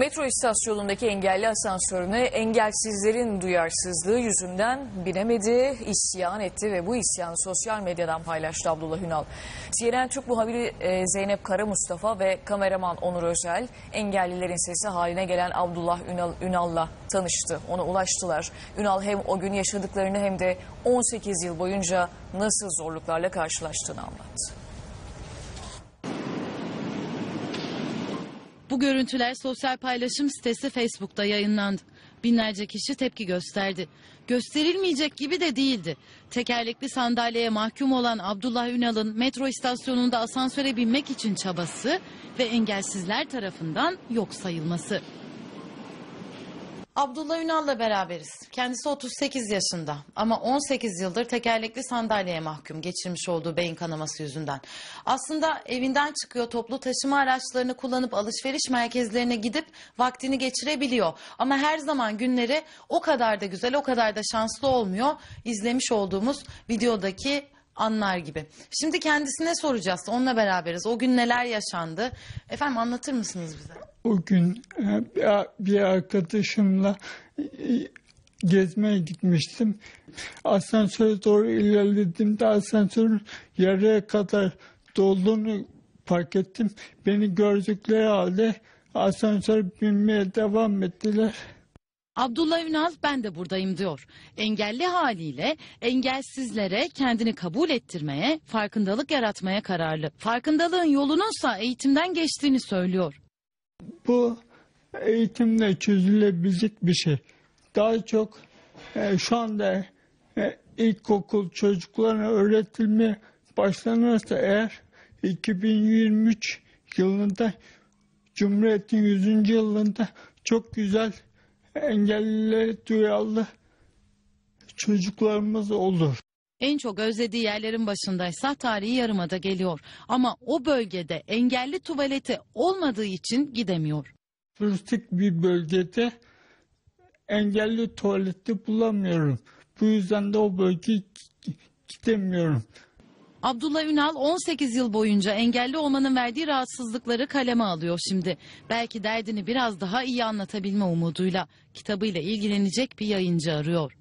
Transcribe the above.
Metro istasyonundaki engelli asansörüne engelsizlerin duyarsızlığı yüzünden binemedi, isyan etti ve bu isyanı sosyal medyadan paylaştı Abdullah Ünal. CNN Türk muhabiri e, Zeynep Kara Mustafa ve kameraman Onur Özel engellilerin sesi haline gelen Abdullah Ünal, Ünal'la tanıştı. Ona ulaştılar. Ünal hem o gün yaşadıklarını hem de 18 yıl boyunca nasıl zorluklarla karşılaştığını anlattı. Bu görüntüler sosyal paylaşım sitesi Facebook'ta yayınlandı. Binlerce kişi tepki gösterdi. Gösterilmeyecek gibi de değildi. Tekerlekli sandalyeye mahkum olan Abdullah Ünal'ın metro istasyonunda asansöre binmek için çabası ve engelsizler tarafından yok sayılması. Abdullah Ünal'la beraberiz. Kendisi 38 yaşında ama 18 yıldır tekerlekli sandalyeye mahkum geçirmiş olduğu beyin kanaması yüzünden. Aslında evinden çıkıyor toplu taşıma araçlarını kullanıp alışveriş merkezlerine gidip vaktini geçirebiliyor. Ama her zaman günleri o kadar da güzel, o kadar da şanslı olmuyor. İzlemiş olduğumuz videodaki anlar gibi. Şimdi kendisine soracağız. Onunla beraberiz. O gün neler yaşandı? Efendim anlatır mısınız bize? O gün e, bir- arkadaşımla e, gezmeye gitmiştim. Asansöre doğru ilerlediğimde asansörün yarıya kadar dolduğunu fark ettim. Beni gördükleri halde asansör binmeye devam ettiler. Abdullah Ünal ben de buradayım diyor. Engelli haliyle engelsizlere kendini kabul ettirmeye, farkındalık yaratmaya kararlı. Farkındalığın yolununsa eğitimden geçtiğini söylüyor. Bu eğitimle çözülebilecek bir şey. Daha çok e, şu anda e, ilkokul çocuklarına öğretilmeye başlanırsa eğer 2023 yılında Cumhuriyet'in 100. yılında çok güzel engellilere duyarlı çocuklarımız olur. En çok özlediği yerlerin başındaysa tarihi yarımada geliyor. Ama o bölgede engelli tuvaleti olmadığı için gidemiyor. turistik bir bölgede engelli tuvaleti bulamıyorum. Bu yüzden de o bölgeye gidemiyorum. Abdullah Ünal 18 yıl boyunca engelli olmanın verdiği rahatsızlıkları kaleme alıyor şimdi. Belki derdini biraz daha iyi anlatabilme umuduyla kitabıyla ilgilenecek bir yayıncı arıyor.